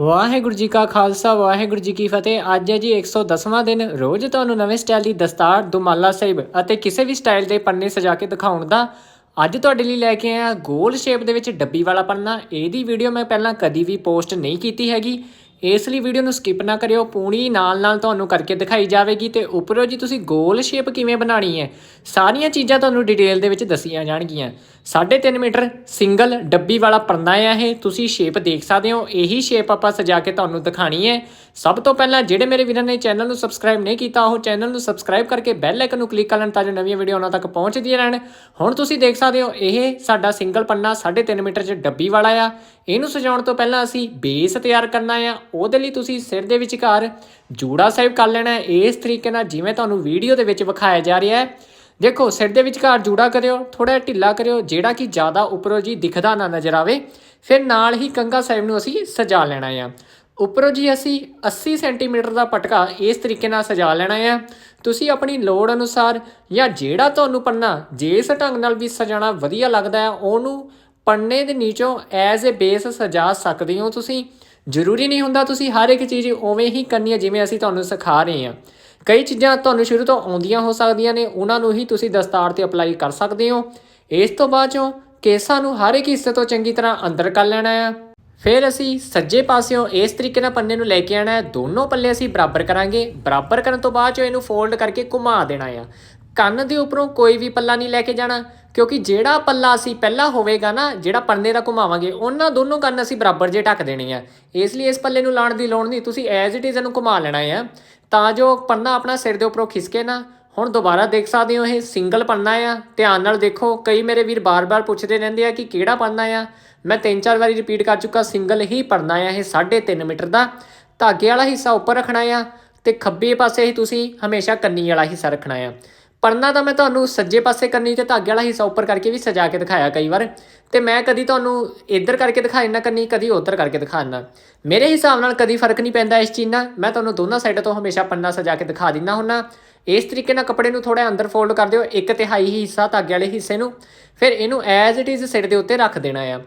ਵਾਹਿਗੁਰੂ ਜੀ ਕਾ ਖਾਲਸਾ, ਵਾਹਿਗੁਰੂ ਜੀ ਕੀ ਫਤਿਹ। ਅੱਜ ਹੈ ਜੀ 110ਵਾਂ ਦਿਨ। ਰੋਜ਼ ਤੁਹਾਨੂੰ ਨਵੇਂ ਸਟਾਈਲ ਦੀ ਦਸਤਾਰ, ਦੁਮਾਲਾ ਸਾਹਿਬ ਅਤੇ ਕਿਸੇ ਵੀ ਸਟਾਈਲ ਦੇ ਪੰਨੇ ਸਜਾ ਕੇ ਦਿਖਾਉਣ ਦਾ ਅੱਜ ਤੁਹਾਡੇ ਲਈ ਲੈ ਕੇ ਆਇਆ ਗੋਲ ਸ਼ੇਪ ਦੇ ਵਿੱਚ ਡੱਬੀ ਵਾਲਾ ਪੰਨਾ। ਇਹਦੀ ਵੀਡੀਓ ਮੈਂ ਪਹਿਲਾਂ ਕਦੀ ਵੀ ਪੋਸਟ ਨਹੀਂ ਕੀਤੀ ਹੈਗੀ। ਇਸ ਲਈ ਵੀਡੀਓ ਨੂੰ ਸਕਿਪ ਨਾ ਕਰਿਓ ਪੂਣੀ ਨਾਲ ਨਾਲ ਤੁਹਾਨੂੰ ਕਰਕੇ ਦਿਖਾਈ ਜਾਵੇਗੀ ਤੇ ਉੱਪਰੋਂ ਜੀ ਤੁਸੀਂ ਗੋਲ ਸ਼ੇਪ ਕਿਵੇਂ ਬਣਾਣੀ ਹੈ, ਸਾਰੀਆਂ ਚੀਜ਼ਾਂ ਤੁਹਾਨੂੰ ਡਿਟੇਲ ਦੇ ਵਿੱਚ ਦੱਸੀਆਂ ਜਾਣਗੀਆਂ। 3.5 ਮੀਟਰ ਸਿੰਗਲ ਡੱਬੀ ਵਾਲਾ ਪੰਨਾ ਹੈ ਇਹ, ਤੁਸੀਂ ਸ਼ੇਪ ਦੇਖ ਸਕਦੇ ਹੋ, ਇਹੀ ਸ਼ੇਪ ਆਪਾਂ ਸਜਾ ਕੇ ਤੁਹਾਨੂੰ ਦਿਖਾਣੀ ਹੈ। ਸਭ ਤੋਂ ਪਹਿਲਾਂ ਜਿਹੜੇ ਮੇਰੇ ਵੀਰਾਂ ਨੇ ਚੈਨਲ ਨੂੰ ਸਬਸਕ੍ਰਾਈਬ ਨਹੀਂ ਕੀਤਾ, ਉਹ ਚੈਨਲ ਨੂੰ ਸਬਸਕ੍ਰਾਈਬ ਕਰਕੇ ਬੈਲ ਆਈਕਨ ਨੂੰ ਕਲਿੱਕ ਕਰ ਲੈਣ ਤਾਂ ਜੋ ਨਵੀਆਂ ਵੀਡੀਓ ਉਹਨਾਂ ਤੱਕ ਪਹੁੰਚਦੀਆਂ ਰਹਿਣ। ਹੁਣ ਤੁਸੀਂ ਦੇਖ ਸਕਦੇ ਹੋ, ਇਹ ਸਾਡਾ ਸਿੰਗਲ ਪੰਨਾ 3.5 ਮੀਟਰ ਚ ਡੱਬੀ ਵਾਲਾ ਆ ਇਹਨੂੰ ਸਜਾਉਣ ਤੋਂ ਪਹਿਲਾਂ ਅਸੀਂ ਬੇਸ ਤਿਆਰ ਕਰਨਾ ਆ, ਉਹਦੇ ਲਈ ਤੁਸੀਂ ਸਿਰ ਦੇ ਵਿਚਕਾਰ ਜੂੜਾ ਸਾਹਿਬ ਕਰ ਲੈਣਾ ਹੈ। ਇਸ ਤਰੀਕੇ ਨਾਲ ਜਿਵੇਂ ਤੁਹਾਨੂੰ ਵੀਡੀਓ ਦੇ ਵਿੱਚ ਵਿਖਾਇਆ ਜਾ ਰਿਹਾ ਹੈ। ਦੇਖੋ, ਸਿਰ ਦੇ ਵਿਚਕਾਰ ਜੂੜਾ ਕਰਿਓ ਥੋੜਾ ਢਿੱਲਾ ਕਰਿਓ, ਜਿਹੜਾ ਕਿ ਜ਼ਿਆਦਾ ਉੱਪਰੋਂ ਜੀ ਦਿਖਦਾ ਨਾ ਨਜ਼ਰ ਆਵੇ। ਫਿਰ ਨਾਲ ਹੀ ਕੰਗਾ ਸਾਹਿਬ ਨੂੰ ਅਸੀਂ ਸਜਾ ਲੈਣਾ ਆ। ਉੱਪਰੋਂ ਜੀ ਅਸੀਂ 80 ਸੈਂਟੀਮੀਟਰ ਦਾ ਪਟਕਾ ਇਸ ਤਰੀਕੇ ਨਾਲ ਸਜਾ ਲੈਣਾ ਆ। ਤੁਸੀਂ ਆਪਣੀ ਲੋੜ ਅਨੁਸਾਰ ਜਾਂ ਜਿਹੜਾ ਤੁਹਾਨੂੰ ਪੰਨਾ ਜਿਸ ਢੰਗ ਨਾਲ ਵੀ ਸਜਾਣਾ ਵਧੀਆ ਲੱਗਦਾ ਹੈ, ਉਹਨੂੰ ਪੰਨੇ ਦੇ ਨੀਚੋਂ ਐਜ਼ ਅ ਬੇਸ ਸਜਾ ਸਕਦੇ ਹੋ ਤੁਸੀਂ। ਜ਼ਰੂਰੀ ਨਹੀਂ ਹੁੰਦਾ ਤੁਸੀਂ ਹਰ ਇੱਕ ਚੀਜ਼ ਉਵੇਂ ਹੀ ਕਰਨੀ ਹੈ ਜਿਵੇਂ ਅਸੀਂ ਤੁਹਾਨੂੰ ਸਿਖਾ ਰਹੇ ਹਾਂ। ਕਈ ਚੀਜ਼ਾਂ ਤੁਹਾਨੂੰ ਸ਼ੁਰੂ ਤੋਂ ਆਉਂਦੀਆਂ ਹੋ ਸਕਦੀਆਂ ਨੇ, ਉਹਨਾਂ ਨੂੰ ਹੀ ਤੁਸੀਂ ਦਸਤਾਰ ਤੇ ਅਪਲਾਈ ਕਰ ਸਕਦੇ ਹੋ। ਇਸ ਤੋਂ ਬਾਅਦ ਚੋਂ ਕੇਸਾਂ ਨੂੰ ਹਰ ਇੱਕ ਹਿੱਸੇ ਤੋਂ ਚੰਗੀ ਤਰ੍ਹਾਂ ਅੰਦਰ ਕਰ ਲੈਣਾ ਹੈ। ਫਿਰ ਅਸੀਂ ਸੱਜੇ ਪਾਸਿਓਂ ਇਸ ਤਰੀਕੇ ਨਾਲ ਪੰਨੇ ਨੂੰ ਲੈ ਕੇ ਆਣਾ ਹੈ। ਦੋਨੋਂ ਪੱਲੇ ਅਸੀਂ ਬਰਾਬਰ ਕਰਾਂਗੇ। ਬਰਾਬਰ ਕਰਨ ਤੋਂ ਬਾਅਦ ਚੋਂ ਇਹਨੂੰ ਫੋਲਡ ਕਰਕੇ ਘੁਮਾ ਦੇਣਾ ਆ ਕੰਨ ਦੇ ਉੱਪਰੋਂ ਕੋਈ ਵੀ ਪੱਲਾ ਨਹੀਂ ਲੈ ਕੇ ਜਾਣਾ। ਕਿਉਂਕਿ ਜਿਹੜਾ ਪੱਲਾ ਅਸੀਂ ਪਹਿਲਾਂ ਹੋਵੇਗਾ ਨਾ, ਜਿਹੜਾ ਪੰਨੇ ਦਾ ਘੁਮਾਵਾਂਗੇ, ਉਹਨਾਂ ਦੋਨੋਂ ਕੰਨ ਅਸੀਂ ਬਰਾਬਰ ਜੇ ਢੱਕ ਦੇਣੇ ਆ। ਇਸ ਲਈ ਇਸ ਪੱਲੇ ਨੂੰ ਲਾਉਣ ਦੀ ਲੋੜ ਨਹੀਂ, ਤੁਸੀਂ ਐਜ਼ ਇਟ ਇਜ਼ ਇਹਨੂੰ ਘੁਮਾ ਲੈਣਾ ਆ। ਤਾਂ ਜੋ ਪੰਨਾ ਆਪਣਾ ਸਿਰ ਦੇ ਉੱਪਰੋਂ ਖਿਸਕੇ ਨਾ, ਹੁਣ ਦੁਬਾਰਾ ਦੇਖ ਸਕਦੇ ਹੋ ਇਹ ਸਿੰਗਲ ਪੰਨਾ ਆ। ਧਿਆਨ ਨਾਲ ਦੇਖੋ, ਕਈ ਮੇਰੇ ਵੀਰ ਬਾਰ-ਬਾਰ ਪੁੱਛਦੇ ਰਹਿੰਦੇ ਆ ਕਿ ਕਿਹੜਾ ਪੰਨਾ ਆ। ਮੈਂ ਤਿੰਨ ਚਾਰ ਵਾਰੀ ਰਿਪੀਟ ਕਰ ਚੁੱਕਾ, ਸਿੰਗਲ ਹੀ ਪੰਨਾ ਆ ਇਹ 3.5 ਮੀਟਰ ਦਾ। ਧਾਗੇ ਵਾਲਾ ਹਿੱਸਾ ਉੱਪਰ ਰੱਖਣਾ ਆ ਤੇ ਖੱਬੇ ਪਾਸੇ ਹੀ ਤੁਸੀਂ ਹਮੇਸ਼ਾ ਕੰਨੀ ਵਾਲਾ ਹਿੱਸਾ ਰੱਖਣਾ ਆ। ਪਰਨਾ ਤਾਂ ਮੈਂ ਤੁਹਾਨੂੰ ਸੱਜੇ ਪਾਸੇ ਕਰਨੀ ਤੇ ਧਾਗੇ ਵਾਲਾ ਹਿੱਸਾ ਉੱਪਰ ਕਰਕੇ ਵੀ ਸਜਾ ਕੇ ਦਿਖਾਇਆ ਕਈ ਵਾਰ। ਤੇ ਮੈਂ ਕਦੀ ਤੁਹਾਨੂੰ ਇੱਧਰ ਕਰਕੇ ਦਿਖਾ ਦਿੰਦਾ ਕੰਨੀ, ਕਦੀ ਉੱਧਰ ਕਰਕੇ ਦਿਖਾ ਦਿੰਦਾ ਮੇਰੇ ਹਿਸਾਬ ਨਾਲ ਕਦੀ ਫ਼ਰਕ ਨਹੀਂ ਪੈਂਦਾ ਇਸ ਚੀਜ਼ ਨਾਲ। ਮੈਂ ਤੁਹਾਨੂੰ ਦੋਨਾਂ ਸਾਈਡਾਂ ਤੋਂ ਹਮੇਸ਼ਾ ਪੰਨਾ ਸਜਾ ਕੇ ਦਿਖਾ ਦਿੰਦਾ ਹੁੰਨਾ। ਇਸ ਤਰੀਕੇ ਨਾਲ ਕੱਪੜੇ ਨੂੰ ਥੋੜਾ ਅੰਦਰ ਫੋਲਡ ਕਰ ਦਿਓ। ਇੱਕ ਤਿਹਾਈ ਹੀ ਹਿੱਸਾ ਧਾਗੇ ਵਾਲੇ ਹਿੱਸੇ ਨੂੰ। ਫਿਰ ਇਹਨੂੰ ਐਜ਼ ਇਟ ਇਜ਼ ਸਿਰ ਦੇ ਉੱਤੇ ਰੱਖ ਦੇਣਾ ਆ।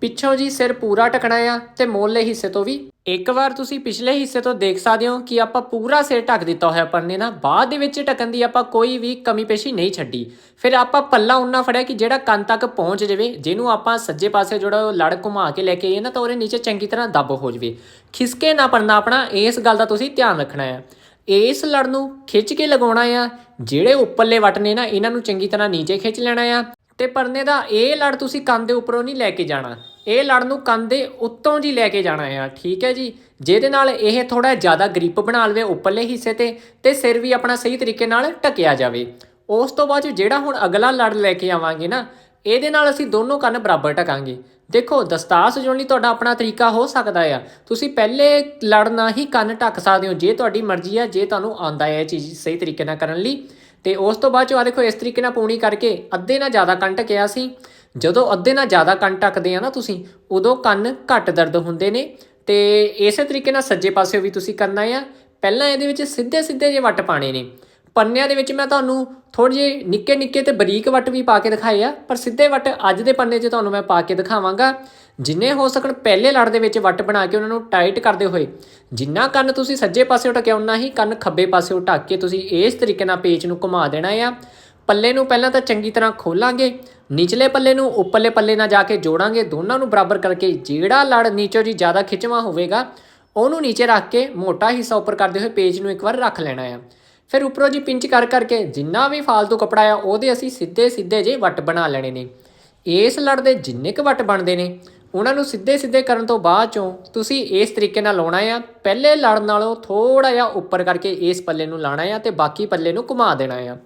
ਪਿੱਛੋਂ ਜੀ ਸਿਰ ਪੂਰਾ ਟਕਣਾ ਆ ਤੇ ਮੋਲੇ ਹਿੱਸੇ ਤੋਂ ਵੀ। ਇੱਕ ਵਾਰ ਤੁਸੀਂ ਪਿਛਲੇ ਹਿੱਸੇ ਤੋਂ ਦੇਖ ਸਕਦੇ ਹੋ ਕਿ ਆਪਾਂ ਪੂਰਾ ਸਿਰ ਢੱਕ ਦਿੱਤਾ ਹੋਇਆ ਪੰਨੇ ਨਾਲ। ਬਾਅਦ ਦੇ ਵਿੱਚ ਢੱਕਣ ਦੀ ਆਪਾਂ ਕੋਈ ਵੀ ਕਮੀ ਪੇਸ਼ੀ ਨਹੀਂ ਛੱਡੀ। ਫਿਰ ਆਪਾਂ ਪੱਲਾ ਉਹਨਾਂ ਫੜਿਆ ਕਿ ਜਿਹੜਾ ਕੰਨ ਤੱਕ ਪਹੁੰਚ ਜਾਵੇ, ਜਿਹਨੂੰ ਆਪਾਂ ਸੱਜੇ ਪਾਸੇ ਜਿਹੜਾ ਉਹ ਲੜ ਘੁਮਾ ਕੇ ਲੈ ਕੇ ਆਏ ਨਾ, ਤਾਂ ਉਹਦੇ ਨੀਚੇ ਚੰਗੀ ਤਰ੍ਹਾਂ ਦੱਬ ਹੋ ਜਾਵੇ। ਖਿਸਕੇ ਨਾ ਪੜਨਾ ਆਪਣਾ, ਇਸ ਗੱਲ ਦਾ ਤੁਸੀਂ ਧਿਆਨ ਰੱਖਣਾ ਹੈ ਇਸ ਲੜ ਨੂੰ ਖਿੱਚ ਕੇ ਲਗਾਉਣਾ ਆ, ਜਿਹੜੇ ਉੱਪਰਲੇ ਵਟ ਨੇ ਨਾ, ਇਹਨਾਂ ਨੂੰ ਚੰਗੀ ਤਰ੍ਹਾਂ ਨੀਚੇ ਖਿੱਚ ਲੈਣਾ ਆ। ਤੇ ਪਰਨੇ ਦਾ ਇਹ ਲੜ ਤੁਸੀਂ ਕੰਨ ਦੇ ਉੱਪਰੋਂ ਨਹੀਂ ਲੈ ਕੇ ਜਾਣਾ। ਇਹ ਲੜ ਨੂੰ ਕੰਨ ਦੇ ਉੱਤੋਂ ਜੀ ਲੈ ਕੇ ਜਾਣਾ ਆ, ਠੀਕ ਹੈ ਜੀ? ਜਿਹਦੇ ਨਾਲ ਇਹ ਥੋੜਾ ਜ਼ਿਆਦਾ ਗ੍ਰਿਪ ਬਣਾ ਲਵੇ ਉੱਪਰਲੇ ਹਿੱਸੇ ਤੇ ਤੇ ਸਿਰ ਵੀ ਆਪਣਾ ਸਹੀ ਤਰੀਕੇ ਨਾਲ ਢਕਿਆ ਜਾਵੇ। ਉਸ ਤੋਂ ਬਾਅਦ 'ਚ ਜਿਹੜਾ ਹੁਣ ਅਗਲਾ ਲੜ ਲੈ ਕੇ ਆਵਾਂਗੇ ਨਾ, ਇਹਦੇ ਨਾਲ ਅਸੀਂ ਦੋਨੋਂ ਕੰਨ ਬਰਾਬਰ ਢਕਾਂਗੇ। ਦੇਖੋ ਦਸਤਾਰ ਸਜਾਉਣ ਲਈ ਤੁਹਾਡਾ ਆਪਣਾ ਤਰੀਕਾ ਹੋ ਸਕਦਾ ਆ। ਤੁਸੀਂ ਪਹਿਲੇ ਲੜ ਨਾਲ ਹੀ ਕੰਨ ਢੱਕ ਸਕਦੇ ਹੋ, ਜੇ ਤੁਹਾਡੀ ਮਰਜ਼ੀ ਆ, ਜੇ ਤੁਹਾਨੂੰ ਆਉਂਦਾ ਹੈ ਇਹ ਚੀਜ਼ ਸਹੀ ਤਰੀਕੇ ਨਾਲ ਕਰਨ ਲਈ। ਤੇ ਉਸ ਤੋਂ ਬਾਅਦ ਚੋਂ ਆ ਦੇਖੋ, ਇਸ ਤਰੀਕੇ ਨਾਲ ਪੂਣੀ ਕਰਕੇ ਅੱਧੇ ਨਾਲ ਜ਼ਿਆਦਾ ਕੰਨ ਢਕਿਆ ਸੀ। ਜਦੋਂ ਅੱਧੇ ਨਾਲ ਜ਼ਿਆਦਾ ਕੰਨ ਢੱਕਦੇ ਆ ਨਾ ਤੁਸੀਂ, ਉਦੋਂ ਕੰਨ ਘੱਟ ਦਰਦ ਹੁੰਦੇ ਨੇ। ਤੇ ਇਸੇ ਤਰੀਕੇ ਨਾਲ ਸੱਜੇ ਪਾਸੇ ਵੀ ਤੁਸੀਂ ਕਰਨਾ ਆ। ਪਹਿਲਾਂ ਇਹਦੇ ਵਿੱਚ ਸਿੱਧੇ ਸਿੱਧੇ ਜੇ ਵੱਟ ਪਾਣੇ ਨੇ। ਪੰਨਿਆਂ ਦੇ ਵਿੱਚ ਮੈਂ ਤੁਹਾਨੂੰ ਥੋੜੇ ਜਿਹੇ ਨਿੱਕੇ ਨਿੱਕੇ ਤੇ ਬਰੀਕ ਵੱਟ ਵੀ ਪਾ ਕੇ ਦਿਖਾਏ ਆ, ਪਰ ਸਿੱਧੇ ਵੱਟ ਅੱਜ ਦੇ ਪੰਨੇ 'ਚ ਤੁਹਾਨੂੰ ਮੈਂ ਪਾ ਕੇ ਦਿਖਾਵਾਂਗਾ। ਜਿੰਨੇ ਹੋ ਸਕਣ ਪਹਿਲੇ ਲੜ ਦੇ ਵਿੱਚ ਵੱਟ ਬਣਾ ਕੇ ਉਹਨਾਂ ਨੂੰ ਟਾਈਟ ਕਰਦੇ ਹੋਏ। ਜਿੰਨਾ ਕੰਨ ਤੁਸੀਂ ਸੱਜੇ ਪਾਸੇ ਢਕਿਆ ਉਨਾ ਹੀ ਕੰਨ ਖੱਬੇ ਪਾਸੇ ਢੱਕ ਕੇ ਤੁਸੀਂ ਇਸ ਤਰੀਕੇ ਨਾਲ ਪੇਚ ਨੂੰ ਘੁਮਾ ਦੇਣਾ ਆ। ਪੱਲੇ ਨੂੰ ਪਹਿਲਾਂ ਤਾਂ ਚੰਗੀ ਤਰ੍ਹਾਂ ਖੋਲਾਂਗੇ, ਨਿਚਲੇ ਪੱਲੇ ਨੂੰ ਉੱਪਰਲੇ ਪੱਲੇ ਨਾਲ ਜਾ ਕੇ ਜੋੜਾਂਗੇ, ਦੋਨਾਂ ਨੂੰ ਬਰਾਬਰ ਕਰਕੇ ਜਿਹੜਾ ਲੜ ਨੀਚੋਂ ਜੀ ਜ਼ਿਆਦਾ ਖਿੱਚਵਾ ਹੋਵੇਗਾ, ਉਹਨੂੰ ਨੀਚੇ ਰੱਖ ਕੇ ਮੋਟਾ ਹਿੱਸਾ ਉੱਪਰ ਕਰਦੇ ਹੋਏ ਪੇਜ ਨੂੰ ਇੱਕ ਵਾਰ ਰੱਖ ਲੈਣਾ ਆ। ਫਿਰ ਉੱਪਰੋਂ ਜੀ ਪਿੰਚ ਕਰ ਕਰਕੇ ਜਿੰਨਾ ਵੀ ਫਾਲਤੂ ਕਪੜਾ ਆ, ਉਹਦੇ ਅਸੀਂ ਸਿੱਧੇ ਸਿੱਧੇ ਜੇ ਵੱਟ ਬਣਾ ਲੈਣੇ ਨੇ। ਇਸ ਲੜ ਦੇ ਜਿੰਨੇ ਕੁ ਵੱਟ ਬਣਦੇ ਨੇ, ਉਹਨਾਂ ਨੂੰ ਸਿੱਧੇ ਸਿੱਧੇ ਕਰਨ ਤੋਂ ਬਾਅਦ ਚੋਂ ਤੁਸੀਂ ਇਸ ਤਰੀਕੇ ਨਾਲ ਲਾਉਣਾ ਆ, ਪਹਿਲੇ ਲੜ ਨਾਲੋਂ ਥੋੜਾ ਜਿਹਾ ਉੱਪਰ ਕਰਕੇ ਇਸ ਪੱਲੇ ਨੂੰ ਲਾਣਾ ਆ ਤੇ ਬਾਕੀ ਪੱਲੇ ਨੂੰ ਘੁਮਾ ਦੇਣਾ ਆ।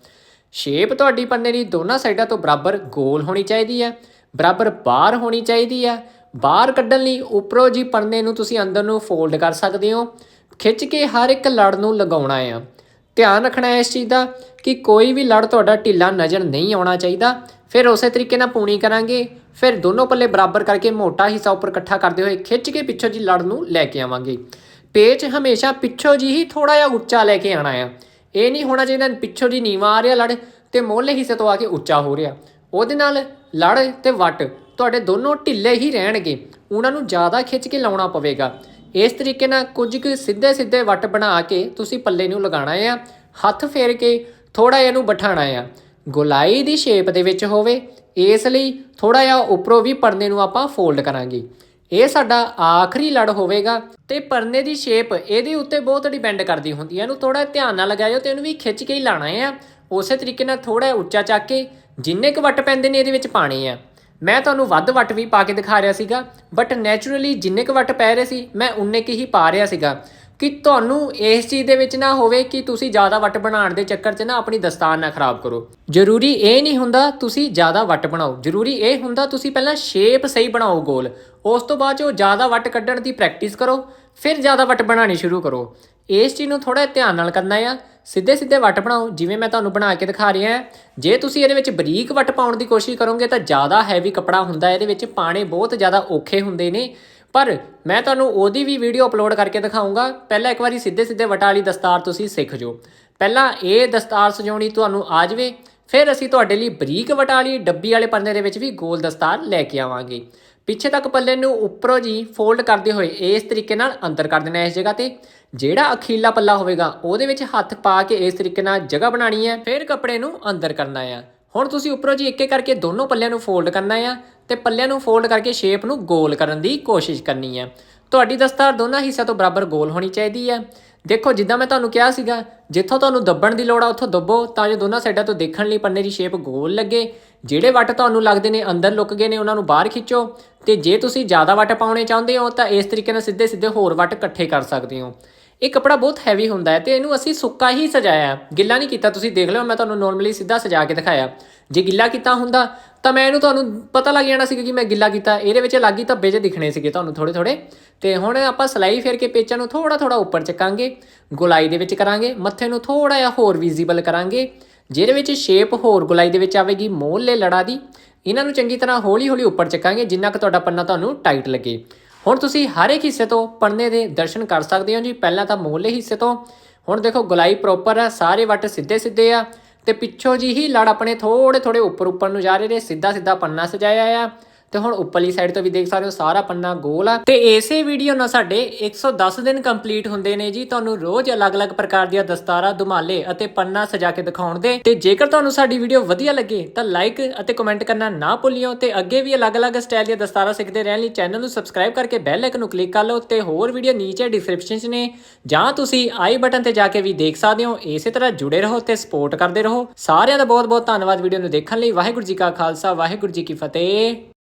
ਸ਼ੇਪ ਤੁਹਾਡੀ ਪੰਨੇ ਦੀ ਦੋਨਾਂ ਸਾਈਡਾਂ ਤੋਂ ਬਰਾਬਰ ਗੋਲ ਹੋਣੀ ਚਾਹੀਦੀ ਹੈ ਬਰਾਬਰ ਬਾਹਰ ਹੋਣੀ ਚਾਹੀਦੀ ਹੈ ਬਾਹਰ ਕੱਢਣ ਲਈ ਉੱਪਰੋਂ ਜੀ ਪੰਨੇ ਨੂੰ ਤੁਸੀਂ ਅੰਦਰ ਨੂੰ ਫੋਲਡ ਕਰ ਸਕਦੇ ਹੋ, ਖਿੱਚ ਕੇ ਹਰ ਇੱਕ ਲੜ ਨੂੰ ਲਗਾਉਣਾ ਆ। ਧਿਆਨ ਰੱਖਣਾ ਹੈ ਇਸ ਚੀਜ਼ ਦਾ ਕਿ ਕੋਈ ਵੀ ਲੜ ਤੁਹਾਡਾ ਢਿੱਲਾ ਨਜ਼ਰ ਨਹੀਂ ਆਉਣਾ ਚਾਹੀਦਾ। ਫਿਰ ਉਸੇ ਤਰੀਕੇ ਨਾਲ ਪੂਣੀ ਕਰਾਂਗੇ। ਫਿਰ ਦੋਨੋਂ ਪੱਲੇ ਬਰਾਬਰ ਕਰਕੇ ਮੋਟਾ ਹਿੱਸਾ ਉੱਪਰ ਇਕੱਠਾ ਕਰਦੇ ਹੋਏ ਖਿੱਚ ਕੇ ਪਿੱਛੋਂ ਜੀ ਲੜ ਨੂੰ ਲੈ ਕੇ ਆਵਾਂਗੇ। ਪੇਚ ਹਮੇਸ਼ਾ ਪਿੱਛੋਂ ਜੀ ਹੀ ਥੋੜਾ ਜਿਹਾ ਉੱਚਾ ਲੈ ਕੇ ਆਣਾ ਆ। ਇਹ ਨਹੀਂ ਹੋਣਾ ਚਾਹੀਦਾ ਪਿੱਛੋਂ ਜੀ ਨੀਵਾ ਆ ਰਿਹਾ ਲੜ ਤੇ ਮੋਹਲੇ ਹਿੱਸੇ ਤੋਂ ਆ ਕੇ ਉੱਚਾ ਹੋ ਰਿਹਾ। ਉਹਦੇ ਨਾਲ ਲੜ ਤੇ ਵੱਟ ਤੁਹਾਡੇ ਦੋਨੋਂ ਢਿੱਲੇ ਹੀ ਰਹਿਣਗੇ। ਉਹਨਾਂ ਨੂੰ ਜ਼ਿਆਦਾ ਖਿੱਚ ਕੇ ਲਾਉਣਾ ਪਵੇਗਾ। ਇਸ ਤਰੀਕੇ ਨਾਲ ਕੁਝ ਕੁ ਸਿੱਧੇ ਸਿੱਧੇ ਵੱਟ ਬਣਾ ਕੇ ਤੁਸੀਂ ਪੱਲੇ ਨੂੰ ਲਗਾਉਣਾ ਆ, ਹੱਥ ਫੇਰ ਕੇ ਥੋੜਾ ਇਹਨੂੰ ਬਿਠਾਣਾ ਆ। ਗੋਲਾਈ ਦੀ ਸ਼ੇਪ ਦੇ ਵਿੱਚ ਹੋਵੇ, ਇਸ ਲਈ ਥੋੜਾ ਜਿਹਾ ਉੱਪਰੋਂ ਵੀ ਪਰਨੇ ਨੂੰ ਆਪਾਂ ਫੋਲਡ ਕਰਾਂਗੇ। ਇਹ ਸਾਡਾ ਆਖਰੀ ਲੜ ਹੋਵੇਗਾ ਤੇ ਪਰਨੇ ਦੀ ਸ਼ੇਪ ਇਹਦੇ ਉੱਤੇ ਬਹੁਤ ਡਿਪੈਂਡ ਕਰਦੀ ਹੁੰਦੀ ਹੈ ਇਹਨੂੰ ਥੋੜਾ ਧਿਆਨ ਨਾਲ ਲਗਾਇਓ ਤੇ ਇਹਨੂੰ ਵੀ ਖਿੱਚ ਕੇ ਹੀ ਲਾਣਾ ਆ। ਉਸੇ ਤਰੀਕੇ ਨਾਲ ਥੋੜਾ ਉੱਚਾ ਚੱਕ ਕੇ ਜਿੰਨੇ ਕੁ ਵੱਟ ਪੈਂਦੇ ਨੇ ਇਹਦੇ ਵਿੱਚ ਪਾਣੇ ਆ। ਮੈਂ ਤੁਹਾਨੂੰ ਵੱਧ ਵੱਟ ਵੀ ਪਾ ਕੇ ਦਿਖਾ ਰਿਹਾ ਸੀਗਾ ਬਟ ਨੇਚਰਲੀ ਜਿੰਨੇ ਕੁ ਵੱਟ ਪੈ ਰਹੇ ਸੀ, ਮੈਂ ਉਨੇ ਕੁ ਹੀ ਪਾ ਰਿਹਾ ਸੀਗਾ। ਕਿ ਤੁਹਾਨੂੰ ਇਸ ਚੀਜ਼ ਦੇ ਵਿੱਚ ਨਾ ਹੋਵੇ ਕਿ ਤੁਸੀਂ ਜ਼ਿਆਦਾ ਵੱਟ ਬਣਾਉਣ ਦੇ ਚੱਕਰ 'ਚ ਨਾ ਆਪਣੀ ਦਸਤਾਰ ਨਾ ਖਰਾਬ ਕਰੋ। ਜ਼ਰੂਰੀ ਇਹ ਨਹੀਂ ਹੁੰਦਾ ਤੁਸੀਂ ਜ਼ਿਆਦਾ ਵੱਟ ਬਣਾਓ। ਜ਼ਰੂਰੀ ਇਹ ਹੁੰਦਾ ਤੁਸੀਂ ਪਹਿਲਾਂ ਸ਼ੇਪ ਸਹੀ ਬਣਾਓ ਗੋਲ ਉਸ ਤੋਂ ਬਾਅਦ 'ਚ ਉਹ ਜ਼ਿਆਦਾ ਵੱਟ ਕੱਢਣ ਦੀ ਪ੍ਰੈਕਟਿਸ ਕਰੋ, ਫਿਰ ਜ਼ਿਆਦਾ ਵੱਟ ਬਣਾਉਣੀ ਸ਼ੁਰੂ ਕਰੋ। ਇਸ ਚੀਜ਼ ਨੂੰ ਥੋੜਾ ਧਿਆਨ ਨਾਲ ਕਰਨਾ ਆ। ਸਿੱਧੇ ਸਿੱਧੇ ਵੱਟ ਬਣਾਓ, ਜਿਵੇਂ ਮੈਂ ਤੁਹਾਨੂੰ ਬਣਾ ਕੇ ਦਿਖਾ ਰਿਹਾ ਜੇ ਤੁਸੀਂ ਇਹਦੇ ਵਿੱਚ ਬਰੀਕ ਵੱਟ ਪਾਉਣ ਦੀ ਕੋਸ਼ਿਸ਼ ਕਰੋਗੇ ਤਾਂ ਜ਼ਿਆਦਾ ਹੈਵੀ ਕਪੜਾ ਹੁੰਦਾ ਇਹਦੇ ਵਿੱਚ ਪਾਣੇ ਬਹੁਤ ਜ਼ਿਆਦਾ ਔਖੇ ਹੁੰਦੇ ਨੇ। ਪਰ ਮੈਂ ਤੁਹਾਨੂੰ ਉਹਦੀ ਵੀ ਵੀਡੀਓ ਅਪਲੋਡ ਕਰਕੇ ਦਿਖਾਉਂਗਾ ਪਹਿਲਾਂ ਇੱਕ ਵਾਰੀ ਸਿੱਧੇ ਸਿੱਧੇ ਵਟਾਂ ਵਾਲੀ ਦਸਤਾਰ ਤੁਸੀਂ ਸਿੱਖ ਜਾਓ। ਪਹਿਲਾਂ ਇਹ ਦਸਤਾਰ ਸਜਾਉਣੀ ਤੁਹਾਨੂੰ ਆ ਜਾਵੇ। ਫਿਰ ਅਸੀਂ ਤੁਹਾਡੇ ਲਈ ਬਰੀਕ ਵਟਾਂ ਵਾਲੀ ਡੱਬੀ ਵਾਲੇ ਪੰਨੇ ਦੇ ਵਿੱਚ ਵੀ ਗੋਲ ਦਸਤਾਰ ਲੈ ਕੇ ਆਵਾਂਗੇ। ਪਿੱਛੇ ਤੱਕ ਪੱਲੇ ਨੂੰ ਉੱਪਰੋਂ ਜੀ ਫੋਲਡ ਕਰਦੇ ਹੋਏ ਇਸ ਤਰੀਕੇ ਨਾਲ ਅੰਦਰ ਕਰ ਦੇਣਾ ਇਸ ਜਗ੍ਹਾ ਤੇ। ਜਿਹੜਾ ਅਖੀਲਾ ਪੱਲਾ ਹੋਵੇਗਾ, ਉਹਦੇ ਵਿੱਚ ਹੱਥ ਪਾ ਕੇ ਇਸ ਤਰੀਕੇ ਨਾਲ ਜਗ੍ਹਾ ਬਣਾਣੀ ਹੈ, ਫਿਰ ਕੱਪੜੇ ਨੂੰ ਅੰਦਰ ਕਰਨਾ ਆ ਹੁਣ ਤੁਸੀਂ ਉੱਪਰੋਂ ਜੀ ਇੱਕ ਇੱਕ ਕਰਕੇ ਦੋਨੋਂ ਪੱਲਿਆਂ ਨੂੰ ਫੋਲਡ ਕਰਨਾ ਆ ਤੇ ਪੱਲਿਆਂ ਨੂੰ ਫੋਲਡ ਕਰਕੇ ਸ਼ੇਪ ਨੂੰ ਗੋਲ ਕਰਨ ਦੀ ਕੋਸ਼ਿਸ਼ ਕਰਨੀ ਹੈ। ਤੁਹਾਡੀ ਦਸਤਾਰ ਦੋਨਾਂ ਹਿੱਸਿਆਂ ਤੋਂ ਬਰਾਬਰ ਗੋਲ ਹੋਣੀ ਚਾਹੀਦੀ ਹੈ। ਦੇਖੋ, ਜਿੱਦਾਂ ਮੈਂ ਤੁਹਾਨੂੰ ਕਿਹਾ ਸੀਗਾ, ਜਿੱਥੋਂ ਤੁਹਾਨੂੰ ਦੱਬਣ ਦੀ ਲੋੜ ਆ, ਉੱਥੋਂ ਦੱਬੋ, ਤਾਂ ਜੋ ਦੋਨਾਂ ਸਾਈਡਾਂ ਤੋਂ ਦੇਖਣ ਲਈ ਪੰਨੇ ਦੀ ਸ਼ੇਪ ਗੋਲ ਲੱਗੇ। ਜਿਹੜੇ ਵੱਟ ਤੁਹਾਨੂੰ ਲੱਗਦੇ ਨੇ ਅੰਦਰ ਲੁੱਕ ਗਏ ਨੇ, ਉਹਨਾਂ ਨੂੰ ਬਾਹਰ ਖਿੱਚੋ ਤੇ ਜੇ ਤੁਸੀਂ ਜ਼ਿਆਦਾ ਵੱਟ ਪਾਉਣੇ ਚਾਹੁੰਦੇ ਹੋ, ਤਾਂ ਇਸ ਤਰੀਕੇ ਨਾਲ ਸਿੱਧੇ ਸਿੱਧੇ ਹੋਰ ਵੱਟ ਇਕੱਠੇ ਕਰ ਸਕਦੇ ਹੋ। ਇਹ ਕਪੜਾ ਬਹੁਤ ਹੈਵੀ ਹੁੰਦਾ ਹੈ ਤੇ ਇਹਨੂੰ ਅਸੀਂ ਸੁੱਕਾ ਹੀ ਸਜਾਇਆ ਗਿੱਲਾ ਨਹੀਂ ਕੀਤਾ, ਤੁਸੀਂ ਦੇਖ ਲਿਓ, ਮੈਂ ਤੁਹਾਨੂੰ ਨਾਰਮਲੀ ਸਿੱਧਾ ਸਜਾ ਕੇ ਦਿਖਾਇਆ। ਜੇ ਗਿੱਲਾ ਕੀਤਾ ਹੁੰਦਾ, ਤਾਂ ਮੈਂ ਇਹਨੂੰ ਤੁਹਾਨੂੰ ਪਤਾ ਲੱਗ ਜਾਣਾ ਸੀ ਕਿ ਮੈਂ ਗਿੱਲਾ ਕੀਤਾ। ਇਹਦੇ ਵਿੱਚ ਲੱਗੀ ਧੱਬੇ ਜੇ ਦਿਖਣੇ ਸੀਗੇ ਤੁਹਾਨੂੰ ਥੋੜੇ ਥੋੜੇ ਤੇ ਹੁਣ ਆਪਾਂ ਸਲਾਈ ਫੇਰ ਕੇ ਪੇਚਾਂ ਨੂੰ ਥੋੜਾ ਥੋੜਾ ਉੱਪਰ ਚੱਕਾਂਗੇ, ਗੁਲਾਈ ਦੇ ਵਿੱਚ ਕਰਾਂਗੇ, ਮੱਥੇ ਨੂੰ ਥੋੜਾ ਜਿਹਾ ਹੋਰ ਵਿਜ਼ੀਬਲ ਕਰਾਂਗੇ। ਜਿਹਦੇ ਵਿੱਚ ਸ਼ੇਪ ਹੋਰ ਗੁਲਾਈ ਦੇ ਵਿੱਚ ਆਵੇਗੀ ਮੋਹਲੇ ਲੜਾ ਦੀ। ਇਹਨਾਂ ਨੂੰ ਚੰਗੀ ਤਰ੍ਹਾਂ ਹੌਲੀ ਹੌਲੀ ਉੱਪਰ ਚੱਕਾਂਗੇ, ਜਿੰਨਾ ਕਿ ਤੁਹਾਡਾ ਪੰਨਾ ਤੁਹਾਨੂੰ ਟਾਈਟ ਲੱਗੇ। ਹੁਣ ਤੁਸੀਂ ਹਰ ਇੱਕ ਹਿੱਸੇ ਤੋਂ ਪੰਨੇ ਦੇ ਦਰਸ਼ਨ ਕਰ ਸਕਦੇ ਹੋ ਜੀ। ਪਹਿਲਾਂ ਤਾਂ ਮੋਹਲੇ ਹਿੱਸੇ ਤੋਂ। ਹੁਣ ਦੇਖੋ, ਗੁਲਾਈ ਪ੍ਰੋਪਰ ਆ, ਸਾਰੇ ਵੱਟ ਸਿੱਧੇ ਸਿੱਧੇ ਆ। ਤੇ ਪਿੱਛੋਂ ਜੀ ਹੀ ਲੜ ਆਪਣੇ ਥੋੜੇ ਥੋੜੇ ਉੱਪਰ ਉੱਪਰ ਨੂੰ ਜਾ ਰਹੇ ਨੇ ਸਿੱਧਾ ਸਿੱਧਾ ਪੰਨਾ ਸਜਾਇਆ ਆ। ਤੇ ਹੁਣ ਉੱਪਰਲੀ ਸਾਈਡ ਤੋਂ ਵੀ ਦੇਖ ਸਕਦੇ ਹੋ, ਸਾਰਾ ਪੰਨਾ ਗੋਲ ਆ। ਤੇ ਇਸੇ ਵੀਡੀਓ ਨਾਲ ਸਾਡੇ 110 ਦਿਨ ਕੰਪਲੀਟ ਹੁੰਦੇ ਨੇ ਜੀ। ਤੁਹਾਨੂੰ ਰੋਜ਼ ਅਲੱਗ-ਅਲੱਗ ਪ੍ਰਕਾਰ ਦੀਆਂ ਦਸਤਾਰਾਂ ਦੁਮਾਲੇ ਅਤੇ ਪੰਨਾ ਸਜਾ ਕੇ ਦਿਖਾਉਣ ਦੇ। ਤੇ ਜੇਕਰ ਤੁਹਾਨੂੰ ਸਾਡੀ ਵੀਡੀਓ ਵਧੀਆ ਲੱਗੇ, ਤਾਂ ਲਾਈਕ ਅਤੇ ਕਮੈਂਟ ਕਰਨਾ ਨਾ ਭੁੱਲਿਓ। ਤੇ ਅੱਗੇ ਵੀ ਅਲੱਗ-ਅਲੱਗ ਸਟਾਈਲ ਦੀਆਂ ਦਸਤਾਰਾਂ ਸਿੱਖਦੇ ਰਹਿਣ ਲਈ ਚੈਨਲ ਨੂੰ ਸਬਸਕ੍ਰਾਈਬ ਕਰਕੇ ਬੈਲ ਆਈਕਨ ਨੂੰ ਕਲਿੱਕ ਕਰ ਲਓ ਤੇ ਹੋਰ ਵੀਡੀਓ ਨੀਚੇ ਡਿਸਕ੍ਰਿਪਸ਼ਨ 'ਚ ਨੇ। ਜਾਂ ਤੁਸੀਂ ਆਈ ਬਟਨ ਤੇ ਜਾ ਕੇ ਵੀ ਦੇਖ ਸਕਦੇ ਹੋ। ਇਸੇ ਤਰ੍ਹਾਂ ਜੁੜੇ ਰਹੋ ਤੇ ਸਪੋਰਟ ਕਰਦੇ ਰਹੋ। ਸਾਰਿਆਂ ਦਾ ਬਹੁਤ-ਬਹੁਤ ਧੰਨਵਾਦ ਵੀਡੀਓ ਨੂੰ ਦੇਖਣ ਲਈ। ਵਾਹਿਗੁਰੂ ਜੀ ਕਾ ਖਾਲਸਾ, ਵਾਹਿਗੁਰੂ ਜੀ ਕੀ ਫਤਿਹ।